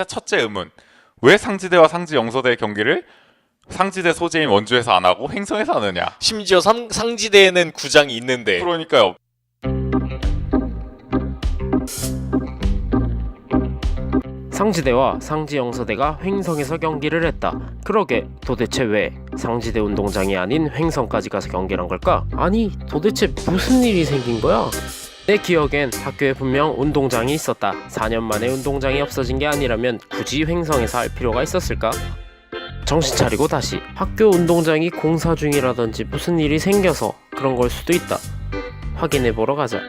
자, 첫째 의문. 왜 상지대와 상지 영서대 경기를 상지대 소재인 원주에서 안 하고 횡성에서 하느냐? 심지어 상, 상지대에는 구장이 있는데 그러니까요. 상지대와 상지영서대가 횡성에서 경기를 했다. 그러게 도대체 왜 상지대 운동장이 아닌 횡성까지 가서 경기를 한 걸까? 아니 도대체 무슨 일이 생긴 거야? 내 기억엔 학교에 분명 운동장이 있었다. 4년 만에 운동장이 없어진 게 아니라면 굳이 횡성에서 할 필요가 있었을까? 정신 차리고 다시 학교 운동장이 공사 중이라든지 무슨 일이 생겨서 그런 걸 수도 있다. 확인해 보러 가자.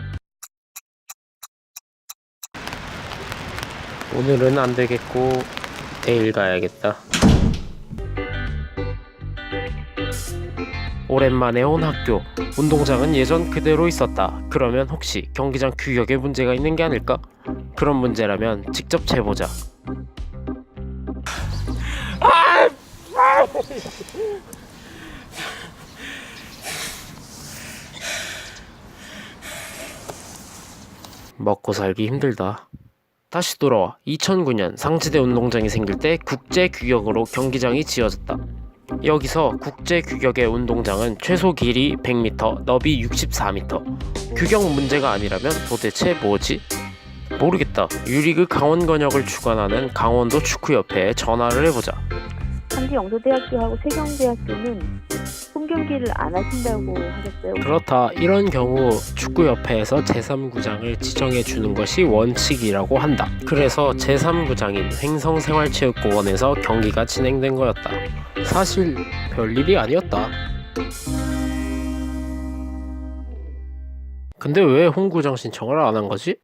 오늘은 안 되겠고 내일 가야겠다. 오랜만에 온 학교. 운동장은 예전 그대로 있었다. 그러면 혹시 경기장 규격에 문제가 있는 게 아닐까? 그런 문제라면 직접 재보자. 먹고 살기 힘들다. 다시 돌아와 2009년 상지대 운동장이 생길 때 국제 규격으로 경기장이 지어졌다. 여기서 국제 규격의 운동장은 최소 길이 100m, 너비 64m. 규격 문제가 아니라면 도대체 뭐지? 모르겠다. 유리그 강원건역을 주관하는 강원도 축구협회에 전화를 해보자. 상지 영도대학교하고 세경대학교는 홈 경기를 안 하신다고 하셨어요. 그렇다. 이런 경우 축구협회에서 제3구장을 지정해 주는 것이 원칙이라고 한다. 그래서 제3구장인 횡성생활체육공원에서 경기가 진행된 거였다. 사실 별일이 아니었다. 근데 왜 홈구장 신청을 안 한 거지?